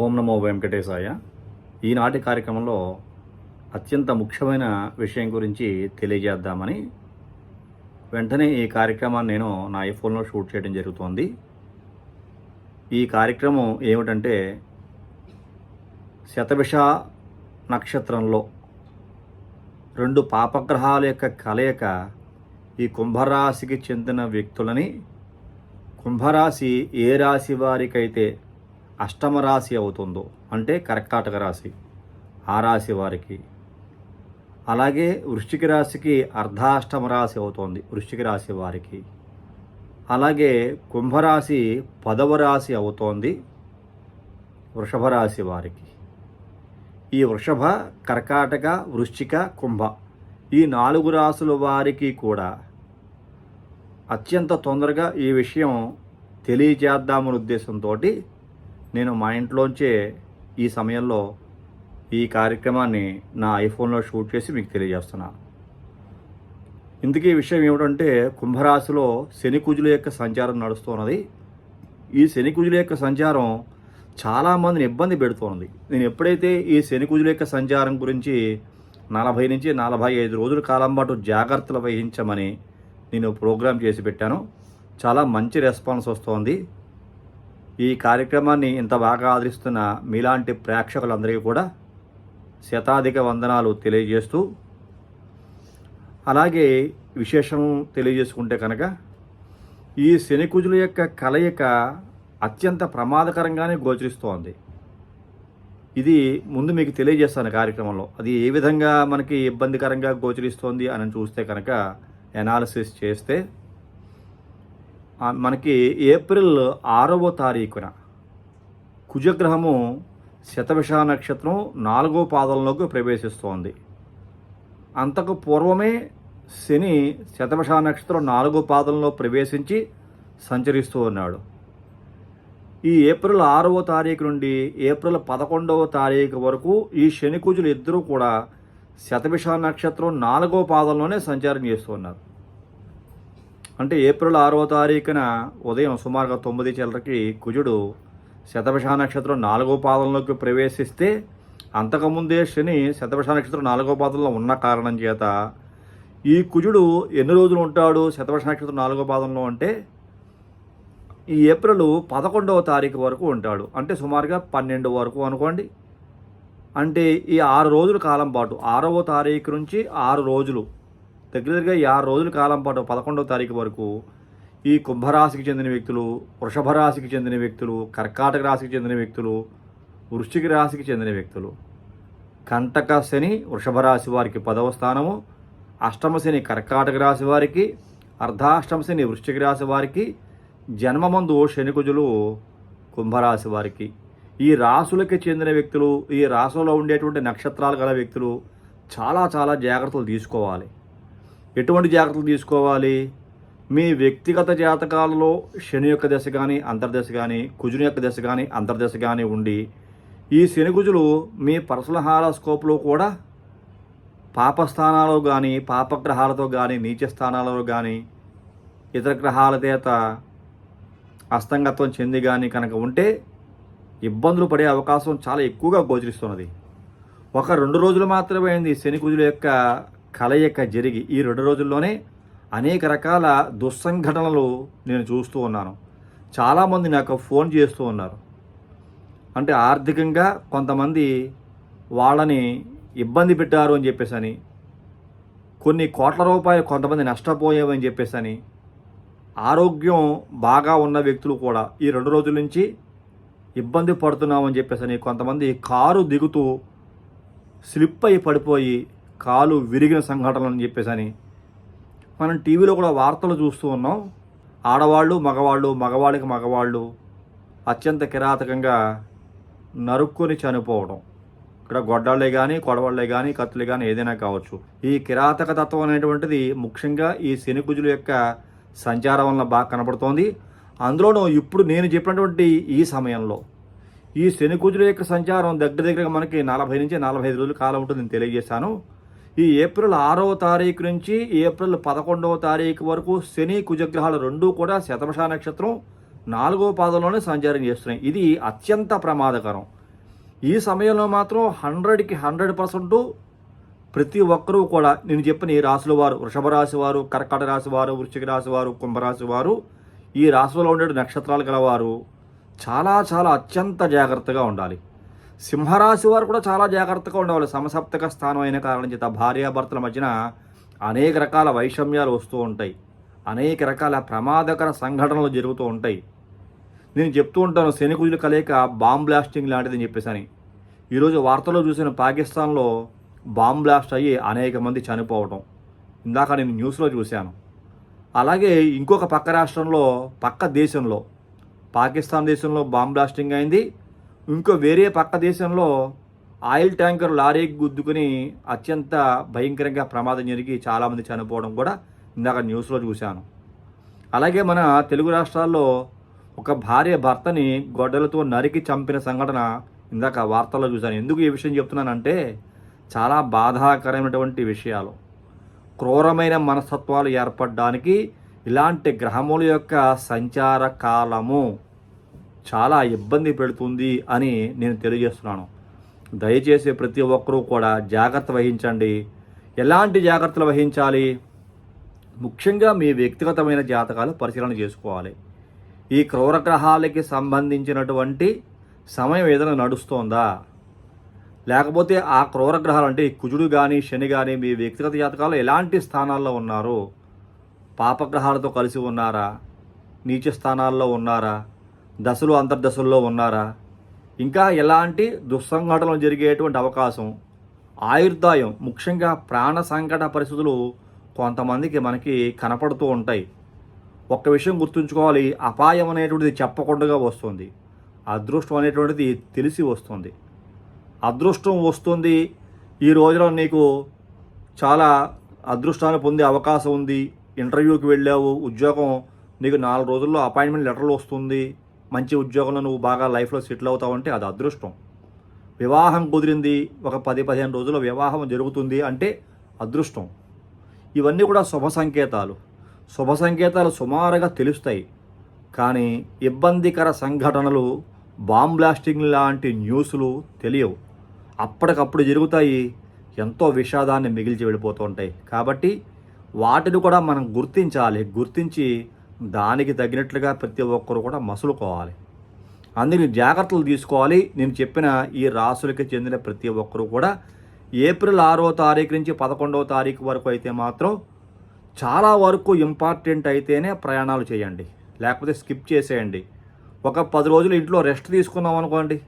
ఓం నమో వెంకటేశాయ. ఈనాటి కార్యక్రమంలో అత్యంత ముఖ్యమైన విషయం గురించి తెలియజేద్దామని వెంటనే ఈ కార్యక్రమాన్ని నేను నా ఐఫోన్లో షూట్ చేయడం జరుగుతోంది. ఈ కార్యక్రమం ఏమిటంటే శతభిష నక్షత్రంలో రెండు పాపగ్రహాల యొక్క కలయిక ఈ కుంభరాశికి చెందిన వ్యక్తులని కుంభరాశి ఏ రాశి వారికైతే అష్టమ రాశి అవుతుందో అంటే కర్కాటక రాశి ఆ రాశి వారికి. అలాగే వృశ్చిక రాశికి అర్ధాష్టమ రాశి అవుతోంది వృశ్చిక రాశి వారికి. అలాగే కుంభరాశి పదవ రాశి అవుతోంది వృషభ రాశి వారికి. ఈ వృషభ కర్కాటక వృశ్చిక కుంభ ఈ నాలుగు రాసుల వారికి కూడా అత్యంత తొందరగా ఈ విషయం తెలియజేద్దామనే ఉద్దేశంతో నేను మా ఇంట్లోంచే ఈ సమయంలో ఈ కార్యక్రమాన్ని నా ఐఫోన్లో షూట్ చేసి మీకు తెలియజేస్తున్నా. ఇందుకే విషయం ఏమిటంటే కుంభరాశిలో శని కుజుల యొక్క సంచారం నడుస్తున్నది ఈ శని కుజుల యొక్క సంచారం చాలామందిని ఇబ్బంది పెడుతోంది. నేను ఎప్పుడైతే ఈ శని కుజుల యొక్క సంచారం గురించి నలభై నుంచి నలభై ఐదు రోజుల కాలం పాటు జాగ్రత్తలు వహించమని నేను ప్రోగ్రామ్ చేసి పెట్టాను. చాలా మంచి రెస్పాన్స్ వస్తోంది. ఈ కార్యక్రమాన్ని ఇంత బాగా ఆదరిస్తున్న మీలాంటి ప్రేక్షకులందరికీ కూడా శతాధిక వందనాలు తెలియజేస్తూ అలాగే విశేషం తెలియజేసుకుంటే కనుక ఈ శనికుజుల యొక్క కలయిక అత్యంత ప్రమాదకరంగానే గోచరిస్తోంది. ఇది ముందు మీకు తెలియజేస్తాను కార్యక్రమంలో. అది ఏ విధంగా మనకి ఇబ్బందికరంగా గోచరిస్తోంది అని చూస్తే కనుక ఎనాలిసిస్ చేస్తే మనకి ఏప్రిల్ ఆరవ తారీఖున కుజగ్రహము శతవిష నక్షత్రం నాలుగో పాదంలోకి ప్రవేశిస్తోంది. అంతకు పూర్వమే శని శతవిష నక్షత్రం నాలుగో పాదంలో ప్రవేశించి సంచరిస్తూ ఉన్నాడు. ఈ ఏప్రిల్ ఆరవ తారీఖు నుండి ఏప్రిల్ పదకొండవ తారీఖు వరకు ఈ శని కుజులు ఇద్దరూ కూడా శతవిష నక్షత్రం నాలుగో పాదంలోనే సంచారం చేస్తున్నారు అంటే ఏప్రిల్ ఆరవ తారీఖున ఉదయం సుమారుగా తొమ్మిది చిల్లరకి కుజుడు శతభిష నక్షత్రం నాలుగో పాదంలోకి ప్రవేశిస్తే అంతకుముందే శని శతభిష నక్షత్రం నాలుగో పాదంలో ఉన్న కారణం చేత ఈ కుజుడు ఎన్ని రోజులు ఉంటాడు శతభిష నక్షత్రం నాలుగో పాదంలో అంటే? ఈ ఏప్రిల్ పదకొండవ తారీఖు వరకు ఉంటాడు. అంటే సుమారుగా పన్నెండు వరకు అనుకోండి. అంటే ఈ ఆరు రోజుల కాలం పాటు ఆరవ తారీఖు నుంచి ఆరు రోజులు దగ్గర దగ్గర ఆరు రోజుల కాలం పాటు పదకొండవ తారీఖు వరకు ఈ కుంభరాశికి చెందిన వ్యక్తులు వృషభ రాశికి చెందిన వ్యక్తులు కర్కాటక రాశికి చెందిన వ్యక్తులు వృశ్చిక రాశికి చెందిన వ్యక్తులు. కంటక శని వృషభ రాశి వారికి పదవ స్థానము అష్టమ శని కర్కాటక రాశి వారికి అర్ధాష్టమ శని వృశ్చిక రాశి వారికి జన్మమందు శనికుజులు కుంభరాశి వారికి. ఈ రాసులకి చెందిన వ్యక్తులు ఈ రాసులో ఉండేటువంటి నక్షత్రాలు గల వ్యక్తులు చాలా చాలా జాగ్రత్తలు తీసుకోవాలి. ఎటువంటి జాగ్రత్తలు తీసుకోవాలి? మీ వ్యక్తిగత జాతకాలలో శని యొక్క దశ కానీ అంతర్దశ కానీ కుజుని యొక్క దశ కానీ అంతర్దశ కానీ ఉండి ఈ శని కుజులు మీ పర్సనల్ హారోస్కోప్లో కూడా పాపస్థానాలు కానీ పాపగ్రహాలతో కానీ నీచ స్థానాలలో కానీ ఇతర గ్రహాల చేత అస్తంగత్వం చెంది కానీ కనుక ఉంటే ఇబ్బందులు పడే అవకాశం చాలా ఎక్కువగా గోచరిస్తున్నది. ఒక రెండు రోజులు మాత్రమే అయింది శని కుజుల యొక్క కలయిక జరిగి ఈ రెండు రోజుల్లోనే అనేక రకాల దుస్సంఘటనలు నేను చూస్తూ ఉన్నాను. చాలామంది నాకు ఫోన్ చేస్తూ ఉన్నారు. అంటే ఆర్థికంగా కొంతమంది వాళ్ళని ఇబ్బంది పెట్టారు అని చెప్పేసని అని కొన్ని కోట్ల రూపాయలు కొంతమంది నష్టపోయామని చెప్పేసని అని ఆరోగ్యం బాగా ఉన్న వ్యక్తులు కూడా ఈ రెండు రోజుల నుంచి ఇబ్బంది పడుతున్నామని చెప్పేసని అని కొంతమంది కారు దిగుతూ స్లిప్ అయి పడిపోయి కాలు విరిగిన సంఘటనలు అని చెప్పేసి అని మనం టీవీలో కూడా వార్తలు చూస్తూ ఉన్నాం. ఆడవాళ్ళు మగవాళ్ళు మగవాళ్ళకి మగవాళ్ళు అత్యంత కిరాతకంగా నరుక్కొని చనిపోవడం. ఇక్కడ గొడ్డాళ్ళే కానీ కొడవాళ్ళే కానీ కత్తులే కానీ ఏదైనా కావచ్చు. ఈ కిరాతక తత్వం అనేటువంటిది ముఖ్యంగా ఈ శనికుజుల యొక్క సంచారం వల్ల బాగా కనబడుతోంది అందులోనూ ఇప్పుడు నేను చెప్పినటువంటి ఈ సమయంలో ఈ శనికుజుల యొక్క సంచారం దగ్గర దగ్గర మనకి నలభై నుంచి నలభై ఐదు రోజుల కాలం ఉంటుంది నేను తెలియజేశాను. ఈ ఏప్రిల్ ఆరవ తారీఖు నుంచి ఏప్రిల్ పదకొండవ తారీఖు వరకు శని కుజగ్రహాలు రెండూ కూడా శతమష నక్షత్రం నాలుగో పాదంలోనే సంచారం చేస్తున్నాయి. ఇది అత్యంత ప్రమాదకరం. ఈ సమయంలో మాత్రం హండ్రెడ్కి హండ్రెడ్ పర్సెంట్ ప్రతి ఒక్కరూ కూడా నేను చెప్పిన ఈ రాశుల వారు వృషభ రాశి వారు కర్కాటక రాశి వారు వృశ్చిక రాశి వారు కుంభరాశి వారు ఈ రాశులలో ఉండే నక్షత్రాలు గలవారు చాలా చాలా అత్యంత జాగ్రత్తగా ఉండాలి. సింహరాశి వారు కూడా చాలా జాగ్రత్తగా ఉండవాలి సమసప్తక స్థానం అయిన కారణం చేత భార్యాభర్తల మధ్యన అనేక రకాల వైషమ్యాలు వస్తూ ఉంటాయి. అనేక రకాల ప్రమాదకర సంఘటనలు జరుగుతూ ఉంటాయి. నేను చెప్తూ ఉంటాను శనికుజులు కలయిక బాంబ్ బ్లాస్టింగ్ లాంటిదని చెప్పేసి అని. ఈరోజు వార్తల్లో చూసిన పాకిస్తాన్లో బాంబ్ బ్లాస్ట్ అయ్యి అనేక మంది చనిపోవడం ఇందాక నేను న్యూస్లో చూశాను. అలాగే ఇంకొక పక్క రాష్ట్రంలో పక్క దేశంలో పాకిస్తాన్ దేశంలో బాంబ్ బ్లాస్టింగ్ అయింది. ఇంకో వేరే పక్క దేశంలో ఆయిల్ ట్యాంకర్ లారీకి గుద్దుకుని అత్యంత భయంకరంగా ప్రమాదం జరిగి చాలామంది చనిపోవడం కూడా ఇందాక న్యూస్లో చూశాను. అలాగే మన తెలుగు రాష్ట్రాల్లో ఒక భార్య భర్తని గొడ్డలతో నరికి చంపిన సంఘటన ఇందాక వార్తల్లో చూశాను. ఎందుకు ఈ విషయం చెప్తున్నానంటే చాలా బాధాకరమైనటువంటి విషయాలు. క్రూరమైన మనస్తత్వాలు ఏర్పడడానికి ఇలాంటి గ్రహముల యొక్క సంచార కాలము చాలా ఇబ్బంది పెడుతుంది అని నేను తెలియజేస్తున్నాను. దయచేసి ప్రతి ఒక్కరూ కూడా జాగ్రత్త వహించండి. ఎలాంటి జాగ్రత్తలు వహించాలి? ముఖ్యంగా మీ వ్యక్తిగతమైన జాతకాలు పరిశీలన చేసుకోవాలి. ఈ క్రౌరగ్రహాలకి సంబంధించినటువంటి సమయం ఏదైనా నడుస్తోందా? లేకపోతే ఆ క్రౌరగ్రహాలు అంటే కుజుడు కానీ శని కానీ మీ వ్యక్తిగత జాతకాలు ఎలాంటి స్థానాల్లో ఉన్నారు? పాపగ్రహాలతో కలిసి ఉన్నారా? నీచ స్థానాల్లో ఉన్నారా? దశలు అంతర్దశల్లో ఉన్నారా? ఇంకా ఎలాంటి దుస్సంఘటనలు జరిగేటువంటి అవకాశం? ఆయుర్దాయం ముఖ్యంగా ప్రాణ సంకట పరిస్థితులు కొంతమందికి మనకి కనపడుతూ ఉంటాయి. ఒక్క విషయం గుర్తుంచుకోవాలి అపాయం అనేటువంటిది చెప్పకుండా వస్తుంది. అదృష్టం అనేటువంటిది తెలిసి వస్తుంది. అదృష్టం వస్తుంది ఈ రోజులో నీకు చాలా అదృష్టాన్ని పొందే అవకాశం ఉంది. ఇంటర్వ్యూకి వెళ్ళావు ఉద్యోగం నీకు నాలుగు రోజుల్లో అపాయింట్మెంట్ లెటర్లు వస్తుంది. మంచి ఉద్యోగంలో నువ్వు బాగా లైఫ్లో సెటిల్ అవుతావు అంటే అది అదృష్టం. వివాహం కుదిరింది ఒక పది పదిహేను రోజుల్లో వివాహం జరుగుతుంది అంటే అదృష్టం. ఇవన్నీ కూడా శుభ సంకేతాలు. శుభ సంకేతాలు సుమారుగా తెలుస్తాయి. కానీ ఇబ్బందికర సంఘటనలు బాంబ్ బ్లాస్టింగ్ లాంటి న్యూస్లు తెలియవు. అప్పటికప్పుడు జరుగుతాయి. ఎంతో విషాదాన్ని మిగిల్చి వెళ్ళిపోతూ ఉంటాయి. కాబట్టి వాటిని కూడా మనం గుర్తించాలి. గుర్తించి దానికి తగినట్లుగా ప్రతి ఒక్కరు కూడా మసులుకోవాలి. అందుకని జాగ్రత్తలు తీసుకోవాలి. నేను చెప్పిన ఈ రాసులకి చెందిన ప్రతి ఒక్కరు కూడా ఏప్రిల్ ఆరో తారీఖు నుంచి పదకొండవ తారీఖు వరకు అయితే మాత్రం చాలా వరకు ఇంపార్టెంట్ అయితేనే ప్రయాణాలు చేయండి. లేకపోతే స్కిప్ చేసేయండి. ఒక పది రోజులు ఇంట్లో రెస్ట్ తీసుకున్నాం అనుకోండి.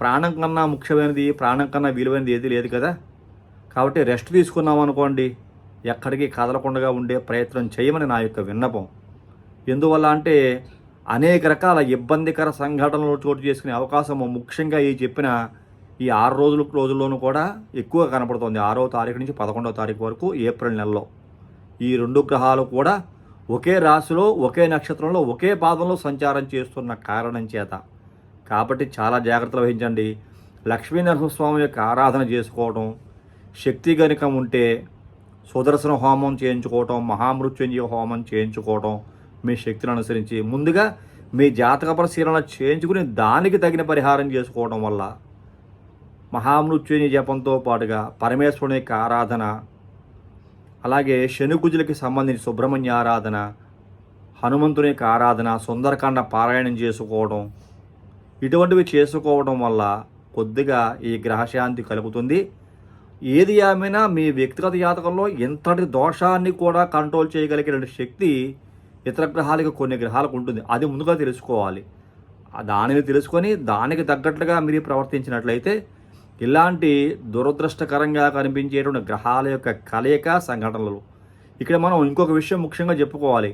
ప్రాణం కన్నా ముఖ్యమైనది ప్రాణం కన్నా విలువైనది ఏది లేదు కదా. కాబట్టి రెస్ట్ తీసుకున్నాం అనుకోండి. ఎక్కడికి కదలకుండా ఉండే ప్రయత్నం చేయమని నా యొక్క విన్నపం. ఎందువల్ల అంటే అనేక రకాల ఇబ్బందికర సంఘటనలు చోటు చేసుకునే అవకాశం ముఖ్యంగా ఈ చెప్పిన ఈ ఆరు రోజుల రోజుల్లోనూ కూడా ఎక్కువ కనపడుతుంది. ఆరో తారీఖు నుంచి పదకొండవ తారీఖు వరకు ఏప్రిల్ నెలలో. ఈ రెండు గ్రహాలు కూడా ఒకే రాశిలో ఒకే నక్షత్రంలో ఒకే పాదంలో సంచారం చేస్తున్న కారణం చేత. కాబట్టి చాలా జాగ్రత్తలు వహించండి. లక్ష్మీ నరసింహస్వామి యొక్క ఆరాధన చేసుకోవడం శక్తి గనుక ఉంటే సుదర్శన హోమం చేయించుకోవటం మహామృత్యుంజయ హోమం చేయించుకోవటం మీ శక్తిని అనుసరించి ముందుగా మీ జాతక పరిశీలన చేయించుకుని దానికి తగిన పరిహారం చేసుకోవడం వల్ల మహామృత్యుని జపంతో పాటుగా పరమేశ్వరుని యొక్క ఆరాధన అలాగే శనుకుజులకి సంబంధించి సుబ్రహ్మణ్య ఆరాధన హనుమంతుని యొక్క ఆరాధన సుందరకాండ పారాయణం చేసుకోవడం ఇటువంటివి చేసుకోవడం వల్ల కొద్దిగా ఈ గ్రహశాంతి కలుగుతుంది. ఏది ఏమైనా మీ వ్యక్తిగత జాతకంలో ఇంతటి దోషాన్ని కూడా కంట్రోల్ చేయగలిగిన శక్తి ఇతర గ్రహాలకు కొన్ని గ్రహాలకు ఉంటుంది. అది ముందుగా తెలుసుకోవాలి. దానిని తెలుసుకొని దానికి తగ్గట్లుగా మీరు ప్రవర్తించినట్లయితే ఇలాంటి దురదృష్టకరంగా కనిపించేటువంటి గ్రహాల యొక్క కలయిక సంఘటనలు. ఇక్కడ మనం ఇంకొక విషయం ముఖ్యంగా చెప్పుకోవాలి.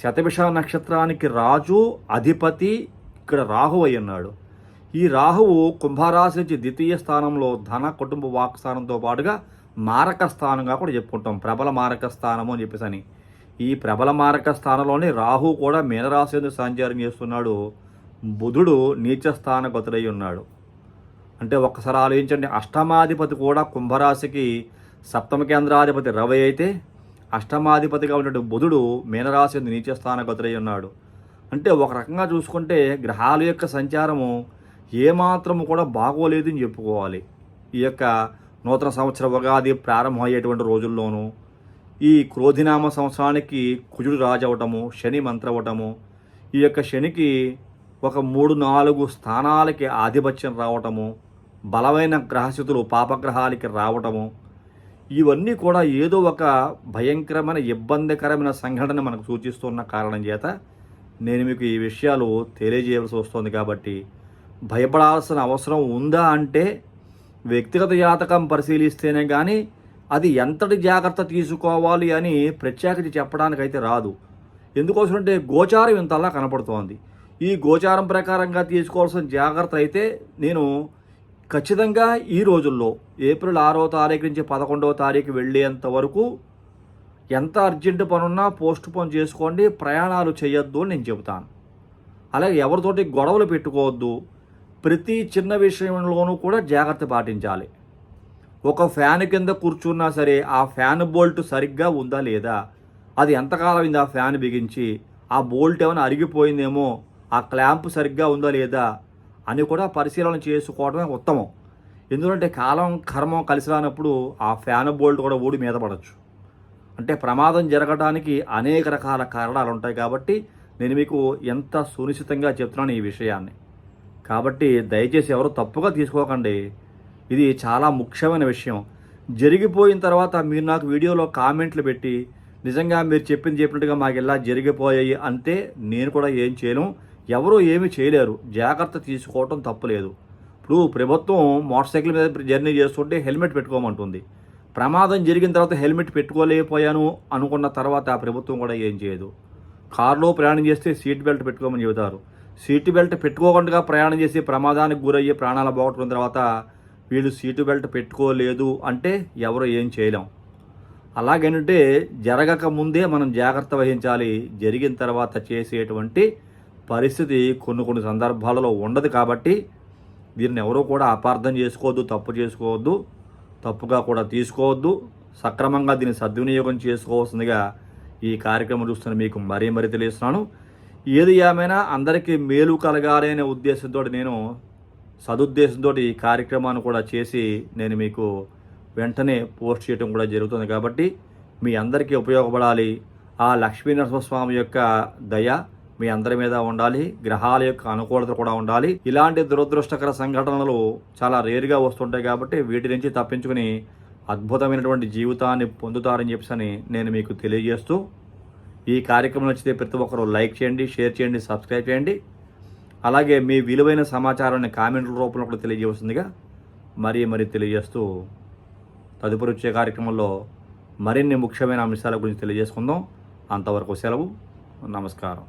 శతభిష నక్షత్రానికి రాజు అధిపతి ఇక్కడ రాహు అయి ఉన్నాడు. ఈ రాహువు కుంభరాశి నుంచి ద్వితీయ స్థానంలో ధన కుటుంబ వాక్ స్థానంతో పాటుగా మారక స్థానంగా కూడా చెప్పుకుంటాం. ప్రబల మారక స్థానము అని చెప్పేసి అని ఈ ప్రబల మారక స్థానంలోనే రాహు కూడా మీనరాశి ఎందుకు సంచారం చేస్తున్నాడు. బుధుడు నీచ స్థానగతుడై ఉన్నాడు. అంటే ఒక్కసారి ఆలోచించండి. అష్టమాధిపతి కూడా కుంభరాశికి సప్తమ కేంద్రాధిపతి రవి అయితే అష్టమాధిపతిగా ఉన్నటువంటి బుధుడు మీనరాశి నీచ స్థానగతుడై ఉన్నాడు. అంటే ఒక రకంగా చూసుకుంటే గ్రహాల యొక్క సంచారము ఏమాత్రము కూడా బాగోలేదు అని చెప్పుకోవాలి. ఈ యొక్క నూతన సంవత్సర ఉగాది ప్రారంభం అయ్యేటువంటి రోజుల్లోనూ ఈ క్రోధినామ సంవత్సరానికి కుజుడు రాజవటము శని మంత్రవటము ఈ యొక్క శనికి ఒక మూడు నాలుగు స్థానాలకి ఆధిపత్యం రావటము బలమైన గ్రహస్థితులు పాపగ్రహాలకి రావటము ఇవన్నీ కూడా ఏదో ఒక భయంకరమైన ఇబ్బందికరమైన సంఘటన మనకు సూచిస్తున్న కారణం చేత నేను మీకు ఈ విషయాలు తెలియజేయవలసి వస్తుంది కాబట్టి భయపడాల్సిన అవసరం ఉందా అంటే వ్యక్తిగత జాతకం పరిశీలిస్తేనే కానీ అది ఎంతటి జాగ్రత్త తీసుకోవాలి అని ప్రత్యేకత చెప్పడానికైతే రాదు. ఎందుకోసం అంటే గోచారం ఇంతలా కనపడుతోంది. ఈ గోచారం ప్రకారంగా తీసుకోవాల్సిన జాగ్రత్త అయితే నేను ఖచ్చితంగా ఈ రోజుల్లో ఏప్రిల్ ఆరో తారీఖు నుంచి పదకొండవ తారీఖు వెళ్ళేంత వరకు ఎంత అర్జెంటు పనున్నా పోస్ట్ పోన్ చేసుకోండి ప్రయాణాలు చేయొద్దు అని నేను చెబుతాను. అలాగే ఎవరితోటి గొడవలు పెట్టుకోవద్దు. ప్రతి చిన్న విషయంలోనూ కూడా జాగ్రత్త పాటించాలి. ఒక ఫ్యాన్ కింద కూర్చున్నా సరే ఆ ఫ్యాన్ బోల్ట్ సరిగ్గా ఉందా లేదా? అది ఎంతకాలమైంది ఆ ఫ్యాన్ బిగించి? ఆ బోల్ట్ ఏమైనా అరిగిపోయిందేమో? ఆ క్లాంప్ సరిగ్గా ఉందా లేదా? అని కూడా పరిశీలన చేసుకోవడమే ఉత్తమం. ఎందుకంటే కాలం కర్మం కలిసి రానప్పుడు ఆ ఫ్యాన్ బోల్ట్ కూడా ఊడి మీద పడవచ్చు అంటే ప్రమాదం జరగడానికి అనేక రకాల కారణాలు ఉంటాయి కాబట్టి నేను మీకు ఎంత సునిశ్చితంగా చెప్తున్నాను ఈ విషయాన్ని. కాబట్టి దయచేసి ఎవరు తప్పుగా తీసుకోకండి. ఇది చాలా ముఖ్యమైన విషయం. జరిగిపోయిన తర్వాత మీరు నాకు వీడియోలో కామెంట్లు పెట్టి నిజంగా మీరు చెప్పింది చెప్పినట్టుగా మాకు ఇలా జరిగిపోయాయి అంటే నేను కూడా ఏం చేయలేము ఎవరు ఏమీ చేయలేరు. జాగ్రత్త తీసుకోవటం తప్పులేదు ఇప్పుడు ప్రభుత్వం మోటార్ సైకిల్ మీద జర్నీ చేస్తుంటే హెల్మెట్ పెట్టుకోమంటుంది. ప్రమాదం జరిగిన తర్వాత హెల్మెట్ పెట్టుకోలేకపోయాను అనుకున్న తర్వాత ఆ ప్రభుత్వం కూడా ఏం చేయదు. కారులో ప్రయాణం చేస్తే సీట్ బెల్ట్ పెట్టుకోమని చెబుతారు. సీట్ బెల్ట్ పెట్టుకోకుండా ప్రయాణం చేసి ప్రమాదానికి గురయ్యే ప్రాణాలు పోగొట్టుకున్న తర్వాత వీళ్ళు సీటు బెల్ట్ పెట్టుకోలేదు అంటే ఎవరు ఏం చేయలేం. అలాగేంటంటే జరగక ముందే మనం జాగ్రత్త వహించాలి. జరిగిన తర్వాత చేసేటువంటి పరిస్థితి కొన్ని కొన్ని సందర్భాలలో ఉండదు కాబట్టి దీన్ని ఎవరూ కూడా అపార్థం చేసుకోవద్దు తప్పు చేసుకోవద్దు తప్పుగా కూడా తీసుకోవద్దు. సక్రమంగా దీన్ని సద్వినియోగం చేసుకోవాల్సిందిగా ఈ కార్యక్రమం చూస్తున్న మీకు మరీ మరీ తెలియస్తున్నాను ఏది ఏమైనా అందరికీ మేలు కలగాలి అనే ఉద్దేశంతో నేను సదుద్దేశంతో ఈ కార్యక్రమాన్ని కూడా చేసి నేను మీకు వెంటనే పోస్ట్ చేయడం కూడా జరుగుతుంది కాబట్టి మీ అందరికీ ఉపయోగపడాలి. ఆ లక్ష్మీ నరసింహస్వామి యొక్క దయ మీ అందరి మీద ఉండాలి. గ్రహాల యొక్క అనుకూలత కూడా ఉండాలి. ఇలాంటి దురదృష్టకర సంఘటనలు చాలా రేరుగా వస్తుంటాయి కాబట్టి వీటి నుంచి తప్పించుకుని అద్భుతమైనటువంటి జీవితాన్ని పొందుతారని చెప్పని నేను మీకు తెలియజేస్తూ ఈ కార్యక్రమం నచ్చితే ప్రతి ఒక్కరూ లైక్ చేయండి షేర్ చేయండి సబ్స్క్రైబ్ చేయండి. అలాగే మీ విలువైన సమాచారాన్ని కామెంట్ల రూపంలో కూడా తెలియజేస్తుందిగా మరీ మరీ తెలియజేస్తూ తదుపరి వచ్చే కార్యక్రమంలో మరిన్ని ముఖ్యమైన అంశాల గురించి తెలియజేసుకుందాం. అంతవరకు సెలవు. నమస్కారం.